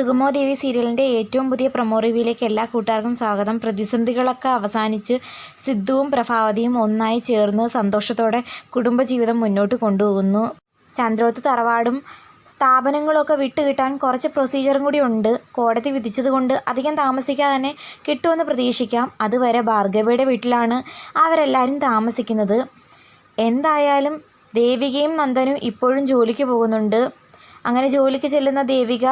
സുഗമോ ദേവി സീരിയലിന്റെ ഏറ്റവും പുതിയ പ്രൊമോ റിവ്യൂയിലേക്ക് എല്ലാ കൂട്ടുകാർക്കും സ്വാഗതം. പ്രതിസന്ധികളൊക്കെ അവസാനിച്ച് സിദ്ധുവും പ്രഭാവതിയും ഒന്നായി ചേർന്ന് സന്തോഷത്തോടെ കുടുംബജീവിതം മുന്നോട്ട് കൊണ്ടുപോകുന്നു. ചന്ദ്രോത്ത് തറവാടും സ്ഥാപനങ്ങളൊക്കെ വിട്ടുകിട്ടാൻ കുറച്ച് പ്രൊസീജിയറും കൂടി ഉണ്ട്. കോടതി വിധിച്ചതുകൊണ്ട് അധികം താമസിക്കാതെ തന്നെ കിട്ടുമെന്ന് പ്രതീക്ഷിക്കാം. അതുവരെ ഭാർഗവയുടെ വീട്ടിലാണ് അവരെല്ലാവരും താമസിക്കുന്നത്. എന്തായാലും ദേവികയും നന്ദനും ഇപ്പോഴും ജോലിക്ക് പോകുന്നുണ്ട്. അങ്ങനെ ജോലിക്ക് ചെല്ലുന്ന ദേവിക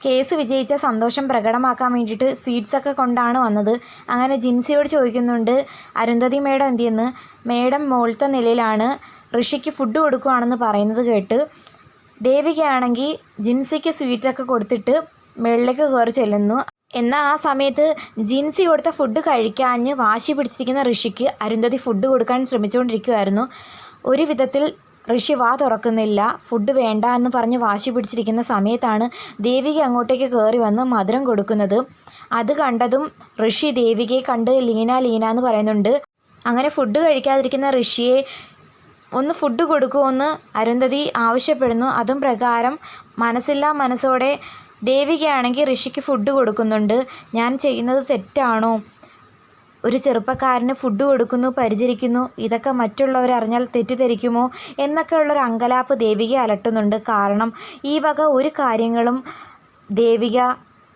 കേസ് വിജയിച്ച സന്തോഷം പ്രകടമാക്കാൻ വേണ്ടിയിട്ട് സ്വീറ്റ്സൊക്കെ കൊണ്ടാണ് വന്നത്. അങ്ങനെ ജിൻസിയോട് ചോദിക്കുന്നുണ്ട് അരുന്ധതി മേഡം എന്തിയെന്ന് മേഡം മുകളിലത്തെ നിലയിലാണ് ഋഷിക്ക് ഫുഡ് കൊടുക്കുകയാണെന്ന് പറയുന്നത് കേട്ട് ദേവികയാണെങ്കിൽ ജിൻസിക്ക് സ്വീറ്റൊക്കെ കൊടുത്തിട്ട് മേളിലേക്ക് കയറി ചെല്ലുന്നു. എന്നാൽ ആ സമയത്ത് ജിൻസി കൊടുത്ത ഫുഡ് കഴിക്കാഞ്ഞ് വാശി പിടിച്ചിരിക്കുന്ന ഋഷിക്ക് അരുന്ധതി ഫുഡ് കൊടുക്കാൻ ശ്രമിച്ചുകൊണ്ടിരിക്കുമായിരുന്നു ഒരു വിധത്തിൽ ഋഷി വാ തുറക്കുന്നില്ല. ഫുഡ് വേണ്ട എന്ന് പറഞ്ഞ് വാശി പിടിച്ചിരിക്കുന്ന സമയത്താണ് ദേവിക അങ്ങോട്ടേക്ക് കയറി വന്ന് മധുരം കൊടുക്കുന്നത്. അത് കണ്ടതും ഋഷി ദേവികയെ കണ്ട് ലീന ലീന എന്ന് പറയുന്നുണ്ട്. അങ്ങനെ ഫുഡ് കഴിക്കാതിരിക്കുന്ന ഋഷിയെ ഒന്ന് ഫുഡ് കൊടുക്കുമെന്ന് അരുന്ധതി ആവശ്യപ്പെടുന്നു. അതും പ്രകാരം മനസ്സില്ലാ മനസ്സോടെ ദേവികയാണെങ്കിൽ ഋഷിക്ക് ഫുഡ് കൊടുക്കുന്നുണ്ട്. ഞാൻ ചെയ്യുന്നത് തെറ്റാണോ? ഒരു ചെറുപ്പക്കാരന് ഫുഡ് കൊടുക്കുന്നു പരിചരിക്കുന്നു ഇതൊക്കെ മറ്റുള്ളവർ അറിഞ്ഞാൽ തെറ്റിദ്ധരിക്കുമോ എന്നൊക്കെയുള്ളൊരു അങ്കലാപ്പ് ദേവിക അലട്ടുന്നുണ്ട്. കാരണം ഈ വക ഒരു കാര്യങ്ങളും ദേവിക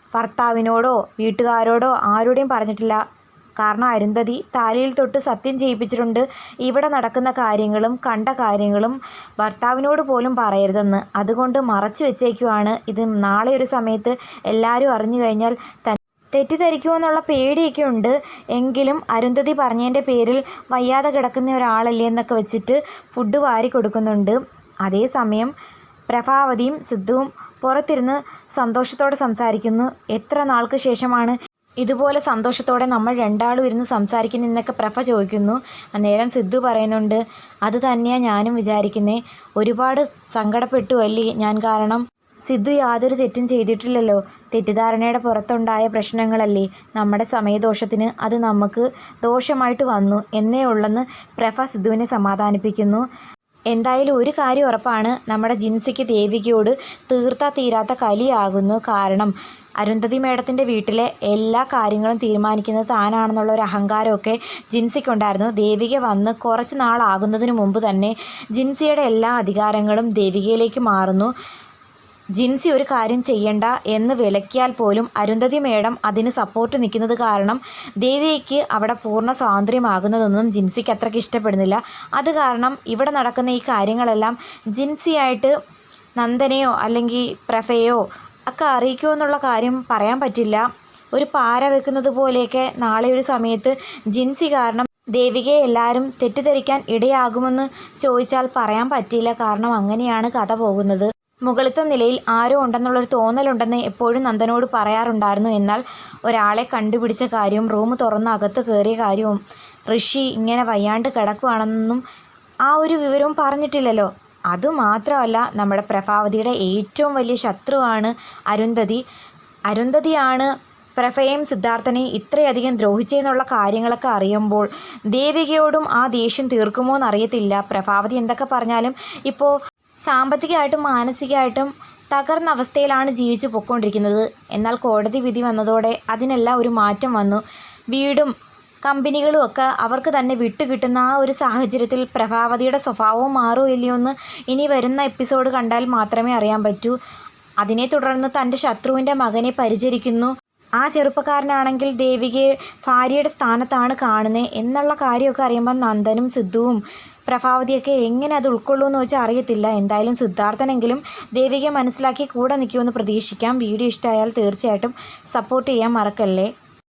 ഭർത്താവിനോടോ വീട്ടുകാരോടോ ആരോടെയും പറഞ്ഞിട്ടില്ല. കാരണം അരുന്ധതി താലിയിൽ തൊട്ട് സത്യം ചെയ്യിപ്പിച്ചിട്ടുണ്ട്. ഇവിടെ നടക്കുന്ന കാര്യങ്ങളും കണ്ട കാര്യങ്ങളും ഭർത്താവിനോട് പോലും പറയരുതെന്ന്. അതുകൊണ്ട് മറച്ചു വെച്ചേക്കുവാണ്. ഇത് നാളെ ഒരു സമയത്ത് എല്ലാവരും അറിഞ്ഞു കഴിഞ്ഞാൽ ത തെറ്റിദ്ധരിക്കുമെന്നുള്ള പേടിയൊക്കെ ഉണ്ട് എങ്കിലും അരുന്ധതി പറഞ്ഞതിന്റെ പേരിൽ വയ്യാതെ കിടക്കുന്ന ഒരാളല്ലേ എന്നൊക്കെ വെച്ചിട്ട് ഫുഡ് വാരി കൊടുക്കുന്നുണ്ട്. അതേസമയം പ്രഭാവതിയും സിദ്ധുവും പുറത്തിരുന്ന് സന്തോഷത്തോടെ സംസാരിക്കുന്നു. എത്ര നാൾക്ക് ശേഷമാണ് ഇതുപോലെ സന്തോഷത്തോടെ നമ്മൾ രണ്ടാളും ഇരുന്ന് സംസാരിക്കുന്നതെന്നൊക്കെ പ്രഭ ചോദിക്കുന്നു. അന്നേരം സിദ്ധു പറയുന്നുണ്ട് അത് തന്നെയാണ് ഞാനും വിചാരിക്കുന്നേ. ഒരുപാട് സങ്കടപ്പെട്ടു അല്ലേ ഞാൻ കാരണം? സിദ്ധു യാതൊരു തെറ്റും ചെയ്തിട്ടില്ലല്ലോ. തെറ്റിദ്ധാരണയുടെ പുറത്തുണ്ടായ പ്രശ്നങ്ങളല്ലേ. നമ്മുടെ സമയദോഷത്തിന് അത് നമുക്ക് ദോഷമായിട്ട് വന്നു എന്നേ ഉള്ളെന്ന് പ്രഭ സിദ്ധുവിനെ സമാധാനിപ്പിക്കുന്നു. എന്തായാലും ഒരു കാര്യം ഉറപ്പാണ്. നമ്മുടെ ജിൻസിക്ക് ദേവികയോട് തീർത്താ തീരാത്ത കലിയാകുന്നു കാരണം അരുന്ധതി മേഡത്തിന്റെ വീട്ടിലെ എല്ലാ കാര്യങ്ങളും തീരുമാനിക്കുന്നത് താനാണെന്നുള്ള ഒരു അഹങ്കാരമൊക്കെ ജിൻസിക്കുണ്ടായിരുന്നു. ദേവിക വന്ന് കുറച്ച് നാളാകുന്നതിന് മുമ്പ് തന്നെ ജിൻസിയുടെ എല്ലാ അധികാരങ്ങളും ദേവികയിലേക്ക് മാറുന്നു. ജിൻസി ഒരു കാര്യം ചെയ്യണ്ട എന്ന് വിലക്കിയാൽ പോലും അരുന്ധതി മേഡം അതിന് സപ്പോർട്ട് നിൽക്കുന്നത് കാരണം ദേവിയയ്ക്ക് അവിടെ പൂർണ സ്വാതന്ത്ര്യമാകുന്നതൊന്നും ജിൻസിക്ക് അത്രയ്ക്ക് ഇഷ്ടപ്പെടുന്നില്ല. അത് കാരണം ഇവിടെ നടക്കുന്ന ഈ കാര്യങ്ങളെല്ലാം ജിൻസിയായിട്ട് നന്ദനെയോ അല്ലെങ്കിൽ പ്രഫയോ ഒക്കെ അറിയിക്കുമോ എന്നുള്ള കാര്യം പറയാൻ പറ്റില്ല. ഒരു പാര വെക്കുന്നത് പോലെയൊക്കെ നാളെ ഒരു സമയത്ത് ജിൻസി കാരണം ദേവികയെ എല്ലാവരും തെറ്റിദ്ധരിക്കാൻ ഇടയാകുമെന്ന് ചോദിച്ചാൽ പറയാൻ പറ്റില്ല കാരണം അങ്ങനെയാണ് കഥ പോകുന്നത്. മുകളിലത്തെ നിലയിൽ ആരോ ഉണ്ടെന്നുള്ളൊരു തോന്നലുണ്ടെന്ന് എപ്പോഴും നന്ദനോട് പറയാറുണ്ടായിരുന്നു. എന്നാൽ ഒരാളെ കണ്ടുപിടിച്ച കാര്യവും റൂം തുറന്ന് അകത്ത് കയറിയ കാര്യവും ഋഷി ഇങ്ങനെ വയ്യാണ്ട് കിടക്കുകയാണെന്നും ആ ഒരു വിവരവും പറഞ്ഞിട്ടില്ലല്ലോ. അതുമാത്രമല്ല നമ്മുടെ പ്രഭാവതിയുടെ ഏറ്റവും വലിയ ശത്രുവാണ് അരുന്ധതി. അരുന്ധതിയാണ് പ്രഭയും സിദ്ധാർത്ഥനെ ഇത്രയധികം ദ്രോഹിച്ചെന്നുള്ള കാര്യങ്ങളൊക്കെ അറിയുമ്പോൾ ദേവികയോടും ആ ദേഷ്യം തീർക്കുമോ എന്നറിയത്തില്ല പ്രഭാവതി എന്തൊക്കെ പറഞ്ഞാലും ഇപ്പോൾ സാമ്പത്തികമായിട്ടും മാനസികമായിട്ടും തകർന്ന അവസ്ഥയിലാണ് ജീവിച്ചു പൊയ്ക്കൊണ്ടിരിക്കുന്നത്. എന്നാൽ കോടതി വിധി വന്നതോടെ അതിനെല്ലാം ഒരു മാറ്റം വന്നു. വീടും കമ്പനികളും ഒക്കെ അവർക്ക് തന്നെ വിട്ടുകിട്ടുന്ന ആ ഒരു സാഹചര്യത്തിൽ പ്രഭാവതിയുടെ സ്വഭാവവും മാറുമോ ഇല്ലയോ എന്ന് ഇനി വരുന്ന എപ്പിസോഡ് കണ്ടാൽ മാത്രമേ അറിയാൻ പറ്റൂ. അതിനെ തുടർന്ന് തന്റെ ശത്രുവിന്റെ മകനെ പരിചരിക്കുന്നു. ആ ചെറുപ്പക്കാരനാണെങ്കിൽ ദേവികയെ ഭാര്യയുടെ സ്ഥാനത്താണ് കാണുന്നത്. എന്നുള്ള കാര്യമൊക്കെ അറിയുമ്പോൾ നന്ദനും സിദ്ധുവും പ്രഭാവതിയൊക്കെ എങ്ങനെ അത് ഉൾക്കൊള്ളൂ എന്ന് വെച്ചാൽ അറിയത്തില്ല. എന്തായാലും സിദ്ധാർത്ഥനെങ്കിലും ദേവികയെ മനസ്സിലാക്കി കൂടെ നിൽക്കുമെന്ന് പ്രതീക്ഷിക്കാം. വീഡിയോ ഇഷ്ടമായാൽ തീർച്ചയായിട്ടും സപ്പോർട്ട് ചെയ്യാൻ മറക്കല്ലേ?